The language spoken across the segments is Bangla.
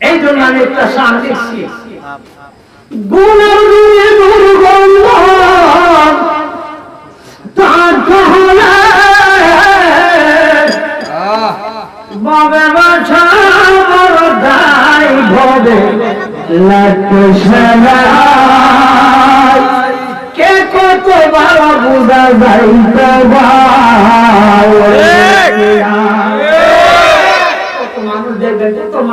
এই জন্য আমি একটা শান লিখছি গুণের গুণে দুর্গন্ধ তার কহলে বাবে বাছা বড় দায় ভবে লাগতে কে কত ভালো বুঝা যাইতে মানুষ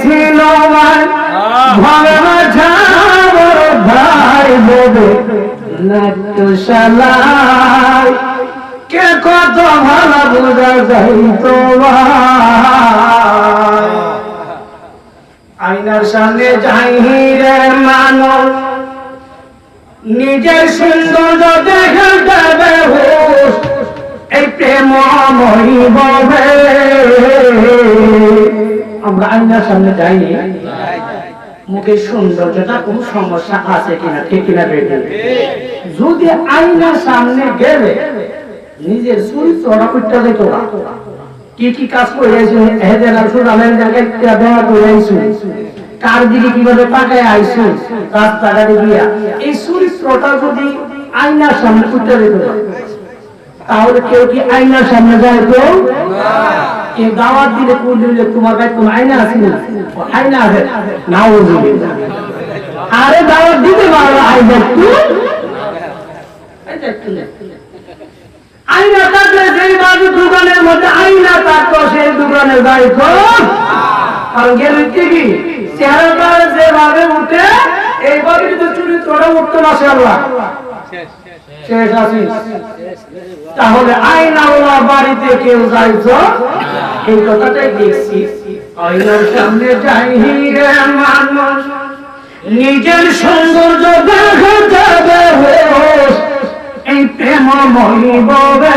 ছিল ভাই ববে নাট্যশালায় কে কত ভালো বোঝা যাই তোমার আইনার সামনে যাই রে মানুষ নিজের সৌন্দর্য দেখে দেবে এই প্রেমময়ী ববে আমরা আইনার সামনে যাই মুখের সৌন্দর্যটা কোন সমস্যা আছে কিনা, ঠিক কিনা যদি আইনার সামনে গেলে, নিজের চরিত্রটা করতে যেত না। কি কি কাজ করে জায়গায় ব্যবহার করে দিকে কীভাবে রাস্তাঘাটে গিয়া। এই চরিত্রটা যদি আয়নার সামনে করতে যেত না, তাহলে কেউ কি আয়নার সামনে যায় তো কেউ দাওয়াত দিলে কোন দিলে তোমার কাছে কোন আয়না আছে আয়না আছে। নাও আরে দাওয়াত দিতে পারো আয়না তুই। আয়না থাকলে যেই বাজু দোকানের মধ্যে আয়না থাকতো সেই দোকানে যাইত কারণ গেলে কি? চেহারাটা যেভাবে উঠে এইভাবে কিন্তু চরিত্রটা উঠতো না সে আল্লাহ শেষ আছিস? তাহলে আইনাওয়ালা বাড়িতে কেউ যাইতো এই কথাটাই দেখছি। আয়নার সামনে যাই রে মানুষ। নিজের সৌন্দর্য দেখা যাবে এই প্রেম ববে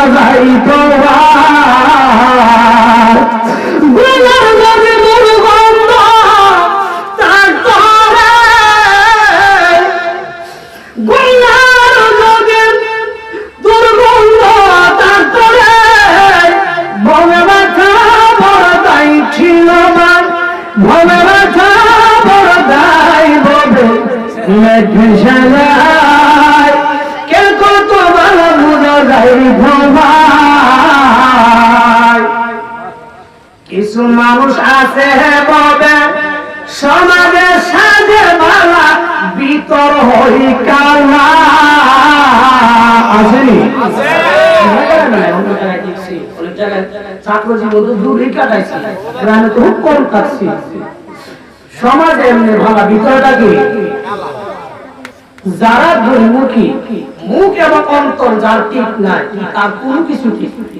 বুঝা যাইত সমাজে সাজে মালা বিতর হই কালা আসেনি? এমনি যারা দুর্মুখী মুখ এবং অন্তর যার ঠিক নাই, তার কোনো কিছু ঠিক।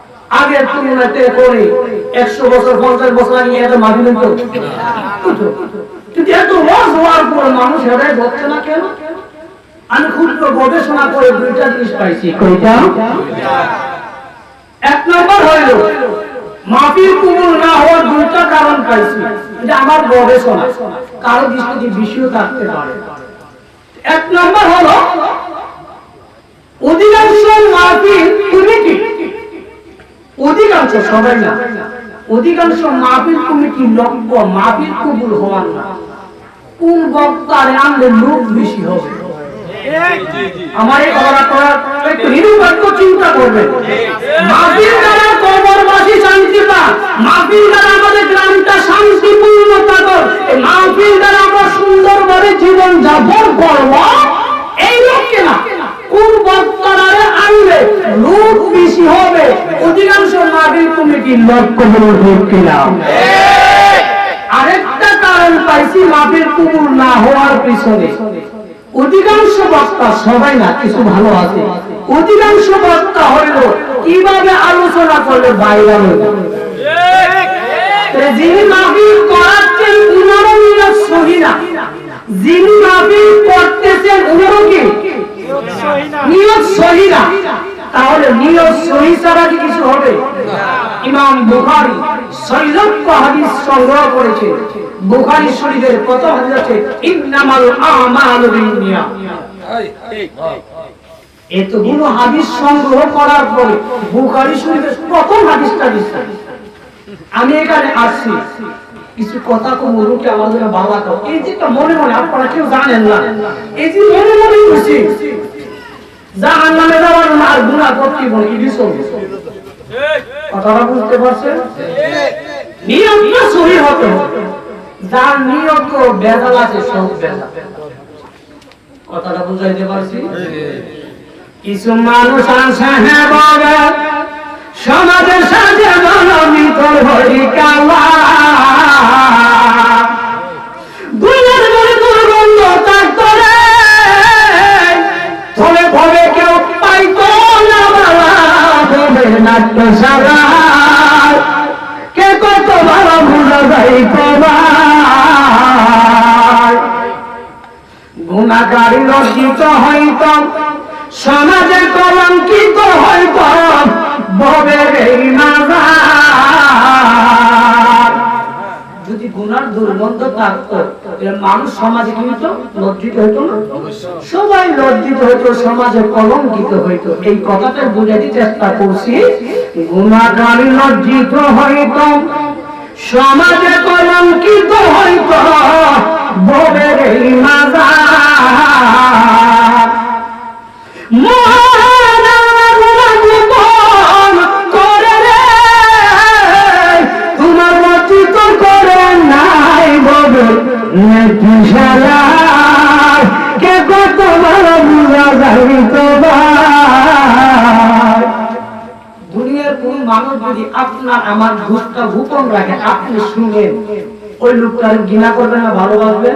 আগের তুলনাতে করে, একশো বছর, পঞ্চাশ বছর আগে এত মাফিল তো কিন্তু এত রস হওয়ার পর মানুষ হেদায় হচ্ছে না কেন? আমি ক্ষুদ্র গবেষণা করে দুইটা জিনিস পাইছি। এক নম্বর হইল মাফির কুমুল না হওয়ার দুইটা কারণ পাইছি। এটা আমার গবেষণা। কারও দৃষ্টিতে বিষয় থাকতে পারে। এক নম্বর হলো, অধিকাংশ মাফির কমিটি অধিকাংশ সবাই না। অধিকাংশ মাহফিল কমিটি লক্ষ্য মাহফিল কবুল হওয়ার না। কোন বক্তারে আনলে লোক বেশি হবে? আমার এই নিরুপাত্য চিন্তা দ্বারা দ্বারা গ্রামটা সুন্দরভাবে জীবন যাপন এই লক্ষ্যে না। কোন বক্তারে আনলে লোক বেশি হবে? অধিকাংশ মাহফিল কমিটির লক্ষ্য হলো লোক কিনা? আরেকটা কারণ পাইছি মাফের কুকুর না হওয়ার পিছনে। অধিকাংশ বক্তা সবাই না, কিছু ভালো আছে। অধিকাংশ বক্তা হইল কীভাবে আলোচনা করলে বাইরে যিনি মাহফিল করাচ্ছেন, উনারও সহি না যিনি মাহফিল করতেছেন, উনারও কি? নিয়ত সহি না। তাহলে নিয়ত সহি ছাড়া কি কিছু হবে? ইমাম বুখারী লক্ষ হাদিস সংগ্রহ করেছে। বুখারী শরীফের কত হাদিস আছে ইন্নামাল আমালু বিন্নিয়াত এতগুলো হাদিস সংগ্রহ করার পরে বুখারী শরীফের প্রথম হাদিসটা দিচ্ছে। আমি এখানে আসছি। কিছু কথা কম রুটে আমাদের বাবা তো এই যে মনে মনে আপনারা কেউ জানেন না। এই যে মনে মনে খুশি। জাহান নামে যাওয়ার না আর গুণা করতে বলে, কি বিষয় কথাটা বুঝতে পারছেন? নিয়মটা সহি হতে যার নিয়ত বেজাল আছে, সব বেজাল কথাটা বুঝাইতে পারছি? কিছু মানুষ আছে হ্যাঁ সমাজের সাথে মানবিত হরি কালা ভবে নাট্য সারা কে কত ভালো বুঝা যাই তোমার গুণাগারী লজ্জিত হইত। সমাজে কলঙ্কিত হইত। ভবের এই যদি গুনার দুর্গন্ধ থাকতো মানুষ সমাজে কি হইতো? লজ্জিত হইতো না? সবাই লজ্জিত হইতো, সমাজে কলঙ্কিত হইতো। এই কথাটা বুঝাতে চেষ্টা করছি গুণাগারী লজ্জিত হইত, সমাজে কলঙ্কিত হইত ভবের এই মাজার। দুনিয়ার কোন মানুষ যদি আপনার আমার ঘুষটা গোপন রাখে, আপনি শুনেন ওই লোকটার ঘৃণা করবেন না ভালোবাসবেন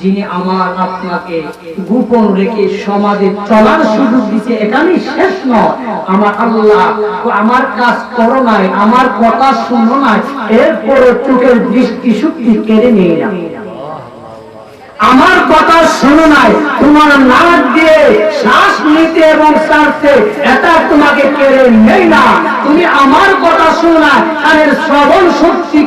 যিনি আমার আপনাকে গোপন রেখে সমাজে চলার সুযোগ দিচ্ছে এখানেই শেষ নয়। আমার আল্লাহ আমার কাজ করো নাই, আমার কথা শুনো নাই, এরপরও চোখের দৃষ্টি শক্তি কেড়ে নিয়ে না আমার কথা শোনো নাই, তোমার নাক দিয়ে শ্বাস নিতে এবং ছাড়তে এটা তোমাকে কেড়ে নেই না। তুমি আমার কথা শ্রবণ শক্তি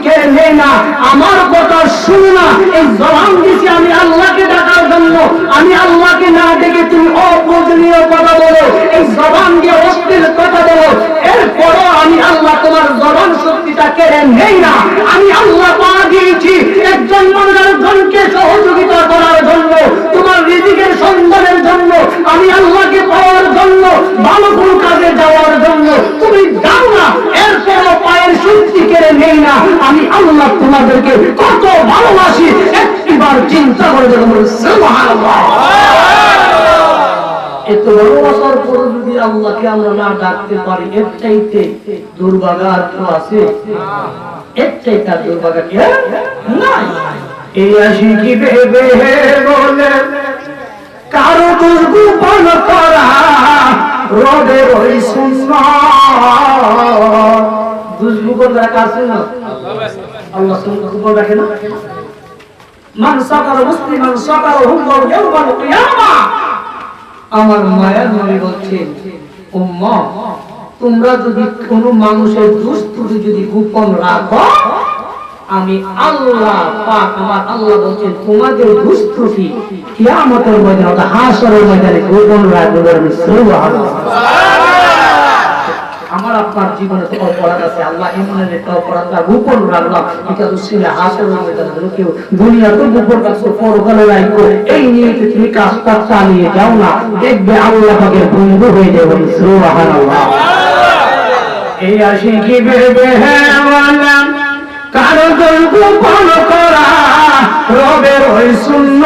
না আমার কথা শুনো না, এই জবান দিছি আমি আল্লাহকে ডাকার জন্য, আমি আল্লাহকে না ডেকে তুমি অপ্রয়োজনীয় কথা বলো, এই জবান দিয়ে অশ্লীল কথা বলো, এরপরও আমি আল্লাহ তোমার জবান শক্তিটা কেড়ে নেই না, আমি আল্লাহ পা দিয়েছি, একজন মানুষজনকে সহযোগিতা করার জন্য, তোমার রিজিকের সন্ধানের জন্য, আমি আল্লাহকে পাওয়ার জন্য, ভালো কোনো কাজে যাওয়ার জন্য, তুমি যাও না, আমি আল্লাহ তোমাদেরকে কত ভালোবাসি, একটিবার চিন্তা করে দেখো এত ভালোবাসার পরে যদি আল্লাহকে আমরা না ডাকতে পারি, এর চাইতে দুর্ভাগা আর কেউ আছে। এর চাইতে আর কে? এই আসি কি ভেবে বলে, কারও দুর্গোপন করা রবে সুন্দর মান আমার মায়া বলছেন, উম্মা, তোমরা যদি কোন মানুষের দুস্তুটি যদি গোপন রাখো, আমি আল্লাহ পাক, আমার আল্লাহ বলছেন, তোমাদের দুস্তুটি কিয়ামতের ময়দানে অর্থাৎ হাসরের ময়দানে গোপন রাখব আমি সুবহানাল্লাহ আমার আপনার জীবনে তো অপরাধ আছে। আল্লাহ এমনের একটা অপরাধ আর গোপন রাখলাম এটা তো ছিল হাসের যেন কেউ দুনিয়া তো গোপন রাখছো, পরকালে রাখব এই নিয়ে তুমি কাজটা চালিয়ে যাও না। দেখবে আল্লাহ পাকের বন্ধু হয়ে যাবে। সুবহানাল্লাহ। এই আসি কি ভেবে বললাম কারও গোপন করা ওই শূন্য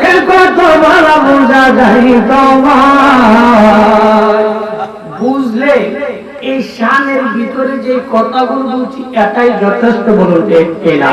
কে কত তোমার বুঝলে এই শানের ভিতরে যে কথাগুলো বলছি এটাই যথেষ্ট বলতে কিনা